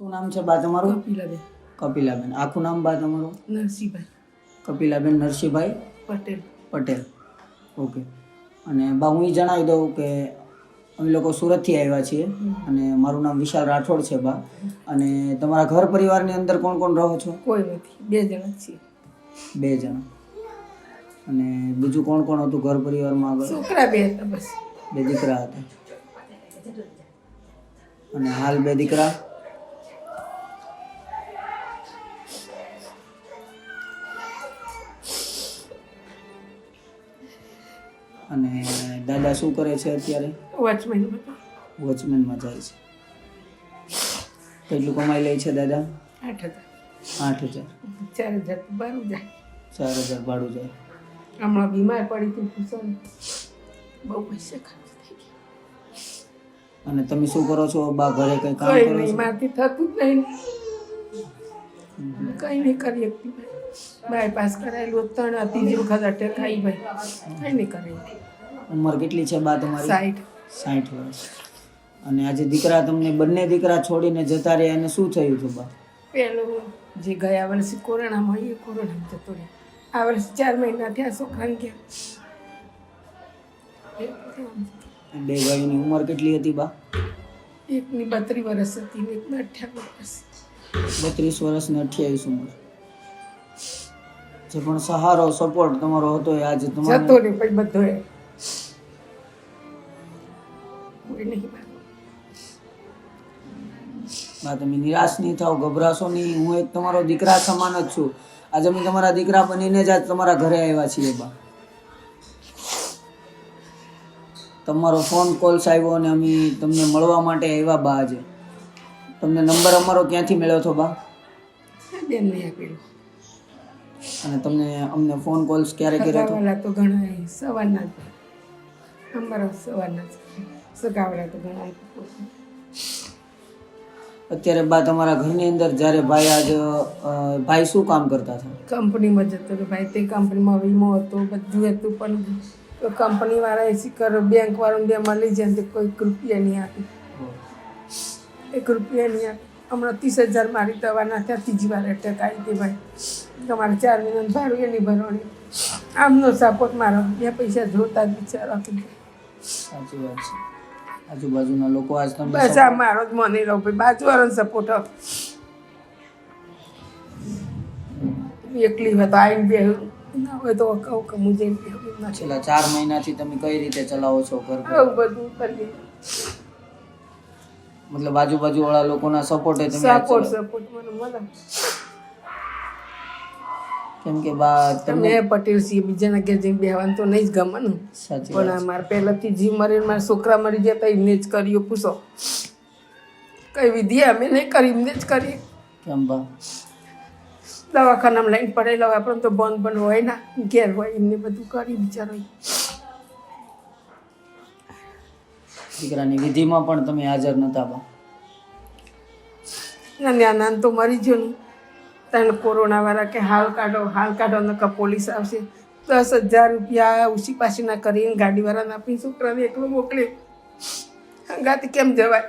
શું નામ છે બા તમારું? કપિલાબેન. કપિલાબેન. આખું નામ બા તમારું? નરસિંહભાઈ. કપિલાબેન નરસિંહભાઈ પટેલ. પટેલ. ઓકે. અને બા હું એ જણાવી દઉં કે અમે લોકો સુરતથી આવ્યા છીએ અને મારું નામ વિશાલ રાઠોડ છે બા. અને તમારા ઘર પરિવારની અંદર કોણ કોણ રહો છો? કોઈ નથી. બે જણા છીએ. બે જણા. અને બીજું કોણ કોણ હતું ઘર પરિવારમાં આગળ? છોકરા બે હતા બસ. બે દીકરા હતા. અને હાલ બે દીકરા? અને દાદા શું કરે છે અત્યારે? વોચમેન હતા વોચમેનમાં જાય છે. કેટલું કમાઈ લે છે દાદા? આઠ હજાર. આઠ હજાર. ચાર હજાર ભાડું જાય. ચાર હજાર ભાડું જાય. હમણાં બીમાર પડી હતી પૂછો બહુ પૈસા ખર્ચ થઈ ગયા. અને તમે શું કરો છો? બા ઘરે કઈ કામ કરો છો? થતું જ નહીં. કઈ નહીં કરી શકતી ભાઈ. બાયપાસ કરાયેલું ત્રણ ત્રીજી વખત અટેક આવી ભાઈ. કઈ નહીં કરી ઉંમર કેટલી છે બા તમારી? સાઠ સાઠ વર્ષ. અને આજે દીકરા તમને બંને દીકરા છોડીને જતા રહ્યા એને શું થયું હતું બા? પેલું જે ગયા વર્ષે કોરોનામાં એ કોરોનામાં જતો રહ્યો. આ વર્ષે ચાર મહિના થયા છોકરાને ગયા બે ભાઈની ઉંમર કેટલી હતી બા? એકની બત્રીસ વર્ષ હતી ને એકની અઠ્યાવીસ વર્ષ. બત્રીસ વર્ષ ને અઠ્યાવીસ ઉંમર. જે પણ સહારો સપોર્ટ તમારો હતો એ આજે જતો તમારે ને પછી બધો એ. બા તમે નિરાશ નહીં થાવ ગભરાશો નહીં. હું એક તમારો દીકરા સમાન જ છું. આજે અમે તમારા દીકરા બનીને જ આજ તમારા ઘરે આવ્યા છીએ બા. તમારો ફોન કોલ્સ આવ્યો અને અમે તમને મળવા માટે આવ્યા બા આજે. તમને નંબર અમારો ક્યાંથી મળ્યો હતો બા? બેનને આપેલું. અને તમને અમને ફોન કોલ્સ ક્યારે કર્યો હતો? તો ઘણા સવારના નંબર સવારના સગાવડા તો ઘણા અત્યારે બા તમારા ઘરની અંદર જ્યારે ભાઈ આજ ભાઈ શું કામ કરતા હતા? કંપનીમાં જતો હતો ભાઈ તે કંપનીમાં વીમો હતો બધું હતું પણ કંપનીવાળા શીખર બેંકવાળાને બે મળી જાય તે કોઈ રૂપિયા નહીં આપી. એક રૂપિયાની હમણાં ત્રીસ હજાર મારી દવાના ત્યાં ત્રીજી વાર અટેક આવી હતી ભાઈ. તમારે ચાર મહિનાનું ભાડું એની ભરવાની. આમનો સપોર્ટ મારો. બે પૈસા જોતા જ બિચારા સાચી વાત છે. આજુબાજુના લોકો આજ તમને બસ આ મારો જ મને રહો ભાઈ. બાજુવાળાનો સપોર્ટ એકલી હોય તો આવીને બે ના હોય તો કહું કે ના છેલ્લા ચાર મહિનાથી તમે કઈ રીતે ચલાવો છો ઘર બધું કરીએ. મતલબ આજુબાજુ વાળા લોકોના સપોર્ટે તમે સપોર્ટ સપોર્ટ મને મળે કેમ કે બા તમને તમે પટેલ છીએ બીજાના ઘેર જઈને બેહવાનું તો નહીં જ ગમવાનું. પણ મારા પહેલાંથી જીવ મરીને મારા છોકરા મરી ગયા તો એમને જ કર્યું પૂછો. કઈ વિધિ અમે નહીં કરી એમને જ કરી. કેમ બા? દવાખાનામાં લઈને પડેલા હોય આપણને તો બંધ બંધ હોય ના ઘેર હોય એમને બધું કરી બિચારો દીકરાની વિધિમાં પણ તમે હાજર નતા બા નાના તો મરી ગયો ને. તને કોરોના વાળા કે હાલ કાઢો હાલ કાઢો નકર પોલીસ આવશે. દસ હજાર રૂપિયા ઉછી પાછીના કરીને ગાડીવાળાને આપીને છોકરાને એકલો મોકલે. હંગાથી કેમ જવાય?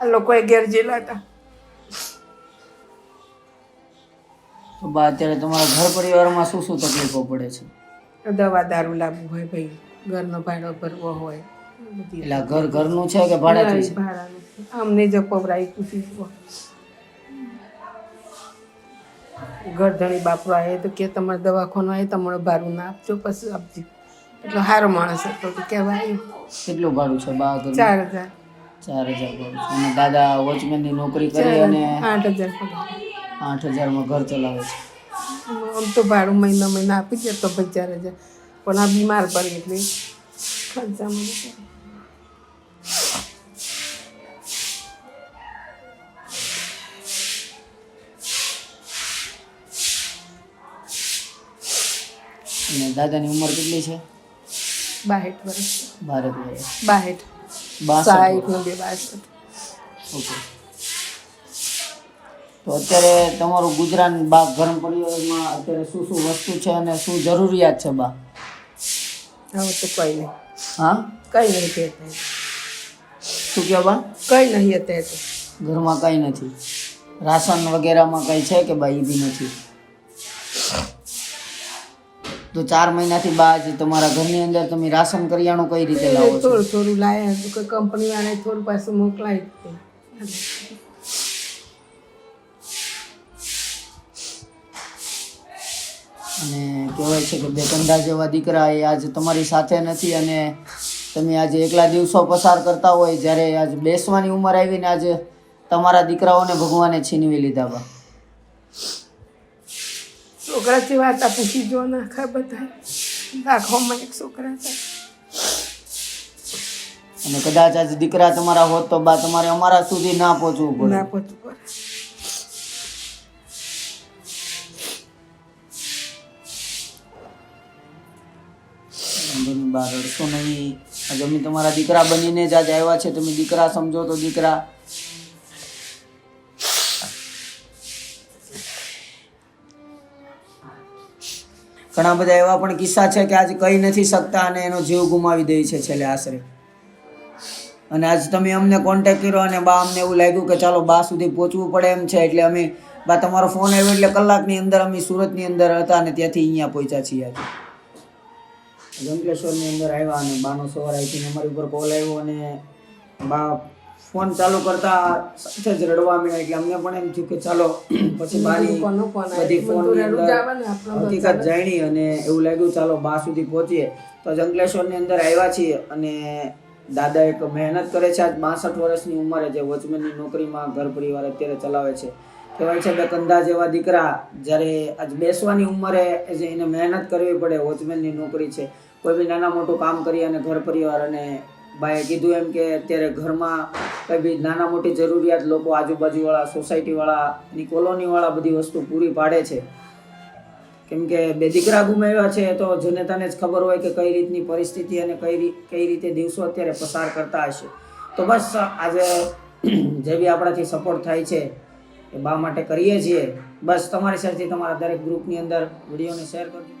આ લોકોએ ઘેર જેલા હતા. તો બા અત્યારે તમારા ઘર પરિવારમાં શું શું તકલીફો પડે છે? દવા દારૂ લાવવું હોય ભાઈ ઘરનો ભાડો ભરવો હોય બધી એટલે ઘર ઘરનું છે કે ભાડેથી છે ભાડાનું અમને જ પવરાઈ પૂછી ઘર ધણી બાપુ આવે તો કે તમારે દવાખાનો આવે તમારે ભાડું ના આપજો પછી આપજો. એટલો સારો માણસ હતો તો કહેવાય. કેટલું ભાડું છે બા ઘરનું ચાર હજાર. ચાર હજાર ભાડું છે. અને દાદા વોચમેનની નોકરી કરી અને આઠ હજાર પગાર આઠ હજારમાં ઘર ચલાવે છે. આમ તો ભાડું મહિના મહિના આપી દેતો ચાર હજાર પણ આ બીમાર પડી એટલે ખર્ચામાં. અને દાદાની ઉંમર કેટલી છે? બાહેઠ વર્ષ. ભારત વર્ષ. બાહેઠ બાસઠ ને બે બાસઠ. ઓકે. તો અત્યારે તમારું ગુજરાન બા ગરમ પરિવારમાં અત્યારે શું શું વસ્તુ છે અને શું જરૂરિયાત છે બા? હવે તો કંઈ નહીં. હા? કઈ નહીં કહેતા શું કહો બા? કંઈ નહીં અત્યારે ઘરમાં કંઈ નથી. રાશન વગેરેમાં કંઈ છે કે બા એ બી નથી? તો ચાર મહિનાથી બા આજે તમારા ઘરની અંદર તમે રાશન કરિયાણું કઈ રીતે લાવો થોડું થોડું લાયા કંપની વાળા થોડું પાછું મોકલાવી અને કહેવાય છે કે બે કંડા જેવા દીકરા એ આજે તમારી સાથે નથી અને તમે આજે એકલા દિવસો પસાર કરતા હોય જ્યારે આજે બેસવાની ઉંમર આવીને આજે તમારા દીકરાઓને ભગવાને છીનવી લીધા બા. છોકરાથી વાત પૂછી જો નાખા બધા. થાય એક છોકરા અને કદાચ આજે દીકરા તમારા હોત તો બા તમારે અમારા સુધી ના પહોંચવું પડે. ના પહોંચવું પડે. બા રડશો નહીં. આજે અમે તમારા દીકરા બનીને જ આજે આવ્યા છે. તમે દીકરા સમજો તો દીકરા. ઘણા બધા એવા પણ કિસ્સા છે કે આજે કહી નથી શકતા અને એનો જીવ ગુમાવી દે છે છેલ્લે આશરે. અને આજ તમે અમને કોન્ટેક્ટ કર્યો અને બા અમને એવું લાગ્યું કે ચાલો બા સુધી પહોંચવું પડે એમ છે. એટલે અમે બા, તમારો ફોન આવ્યો એટલે કલાકની અંદર અમે સુરતની અંદર હતા અને ત્યાંથી અહીંયા પહોંચ્યા છીએ આજે. જંકલેશ્વરની અંદર આવ્યા અને બાનો સવાર આવીને અમારી ઉપર કોલ આવ્યો અને બા ફોન ચાલુ કરતા સાથે જ રડવા માંડ્યા એટલે અમને પણ એમ થયું કે ચાલો પછી બાની બધી ફોનની અંદર આવે હકીકત જાણી અને એવું લાગ્યું ચાલો બા સુધી પહોંચીએ. તો જંકલેશ્વરની અંદર આવ્યા છીએ અને દાદા એક મહેનત કરે છે આજ બાસઠ વર્ષની ઉંમરે જે વોચમેનની નોકરીમાં ઘર પરિવાર અત્યારે ચલાવે છે. કહેવાય છે બે કંધા જેવા દીકરા જ્યારે આજ બેસવાની ઉંમરે એને મહેનત કરવી પડે વોચમેનની નોકરી છે. કોઈ બી નાના મોટું કામ કરી અને ઘર પરિવાર અને બાએ કીધું એમ કે અત્યારે ઘરમાં કંઈ બી નાના મોટી જરૂરિયાત લોકો આજુબાજુવાળા સોસાયટીવાળા ની કોલોનીવાળા બધી વસ્તુ પૂરી પાડે છે. કેમ કે બે દીકરા ગુમાવ્યા છે તો જેને તને જ ખબર હોય કે કઈ રીતની પરિસ્થિતિ અને કઈ કઈ રીતે દિવસો અત્યારે પસાર કરતા હશે. તો બસ આજે જે બી આપણાથી સપોર્ટ થાય છે એ બા માટે કરીએ છીએ. બસ તમારી સાથે તમારા દરેક ગ્રુપની અંદર વિડીયોને શેર કરજો.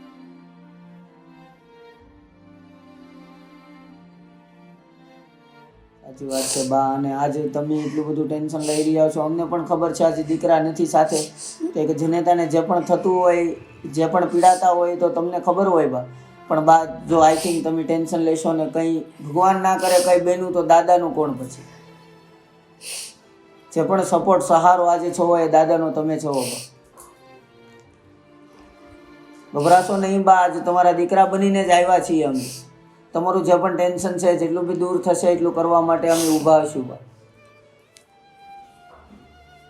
સાચી વાત છે, બા. અને આજે તમે એટલું બધું ટેન્શન લઈ રહ્યા છો, અમને પણ ખબર છે, આજે દીકરા નથી સાથે. તો કે જનેતાને જે પણ થતું હોય, જે પણ પીડાતા હોય, તો તમને ખબર હોય, બા. પણ બા, જો આઈ થિંક તમે ટેન્શન લેશો ને કંઈ ભગવાન ના કરે કંઈ બેનું, તો દાદાનું કોણ પછી? જે પણ સપોર્ટ સહારો આજે છો એ દાદાનો તમે છો, બા. ગભરાશો નહીં, બા. આજે તમારા દીકરા બનીને જ આવ્યા છીએ અમે. તમારું જે પણ ટેન્શન છે, જેટલું બી દૂર થશે, એટલું કરવા માટે અમે ઊભા હશું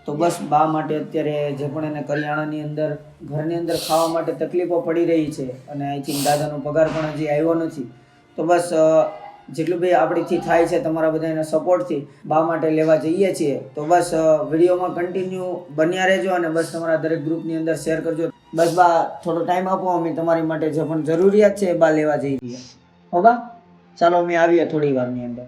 તો બસ બા માટે અત્યારે જે પણ એને કરિયાણાની અંદર, ઘરની અંદર ખાવા માટે તકલીફો પડી રહી છે અને આઈ થિંક દાદાનો પગાર પણ હજી આવ્યો નથી. તો બસ જેટલું બી આપણીથી થાય છે, તમારા બધાના સપોર્ટથી બા માટે લેવા જઈએ છીએ. તો બસ વિડીયોમાં કન્ટિન્યુ બન્યા રહેજો અને બસ તમારા દરેક ગ્રુપની અંદર શેર કરજો. બસ બા, થોડો ટાઈમ આપો, અમે તમારી માટે જે પણ જરૂરિયાત છે એ બા લેવા જઈ રહ્યા. હો બા ચાલો અમે આવીએ થોડી વારની અંદર.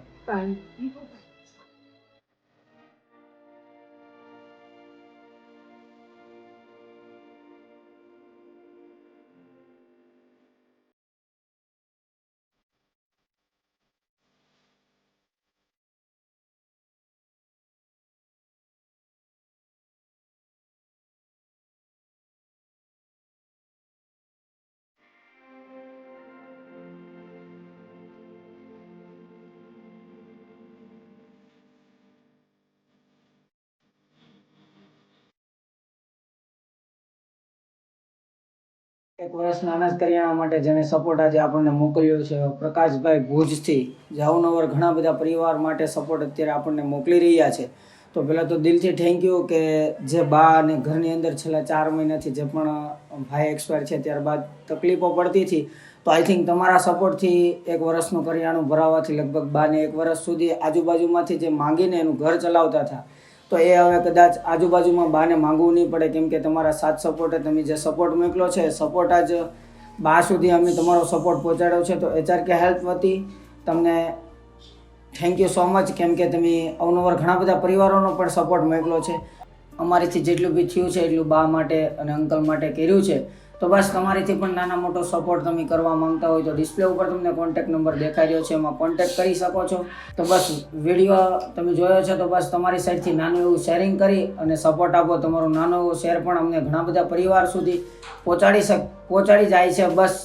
એક વર્ષના અનાજ કરિયાણા માટે જેને સપોર્ટ આજે આપણને મોકલ્યો છે. પ્રકાશભાઈ ભુજથી જે ઘણા બધા પરિવાર માટે સપોર્ટ અત્યારે આપણને મોકલી રહ્યા છે. તો પહેલાં તો દિલથી થેન્ક યુ કે જે બા અને ઘરની અંદર છેલ્લા ચાર મહિનાથી જે પણ ભાઈ એક્સપાયર છે ત્યારબાદ તકલીફો પડતી હતી. તો આઈ થિંક તમારા સપોર્ટથી એક વર્ષનું કરિયાણું ભરાવવાથી લગભગ બાને એક વર્ષ સુધી આજુબાજુમાંથી જે માંગીને એનું ઘર ચલાવતા હતા તો એ હવે કદાચ આજુબાજુમાં બાને માંગવું નહીં પડે, કેમ કે તમારા સાથ સપોર્ટે તમે જે સપોર્ટ મોકલો છે સપોર્ટ આજ બા સુધી અમે તમારો સપોર્ટ પહોંચાડ્યો છે. તો એચઆર કે હેલ્પ વતી તમને થેન્ક યુ સો મચ કેમ કે તમે અવનવર ઘણા બધા પરિવારોનો પણ સપોર્ટ મોકલો છે. અમારીથી જેટલું બી થયું છે એટલું બા માટે અને અંકલ માટે કર્યું છે. તો બસ તમારીથી પણ નાના મોટો સપોર્ટ તમે કરવા માંગતા હોય તો ડિસ્પ્લે ઉપર તમને કોન્ટેક્ટ નંબર દેખાઈ રહ્યો છે, એમાં કોન્ટેક્ટ કરી શકો છો. તો બસ વીડિયો તમે જોયો છે તો બસ તમારી સાઈડથી નાનું એવું શેરિંગ કરી અને સપોર્ટ આપો તમારો નાનો એવો શેર પણ અમને ઘણા બધા પરિવાર સુધી પહોંચાડી શક, પહોંચાડી જાય છે. બસ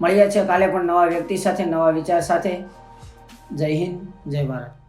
મળીએ છીએ કાલે પણ નવા વ્યક્તિ સાથે, નવા વિચાર સાથે. જય હિન્દ, જય ભારત.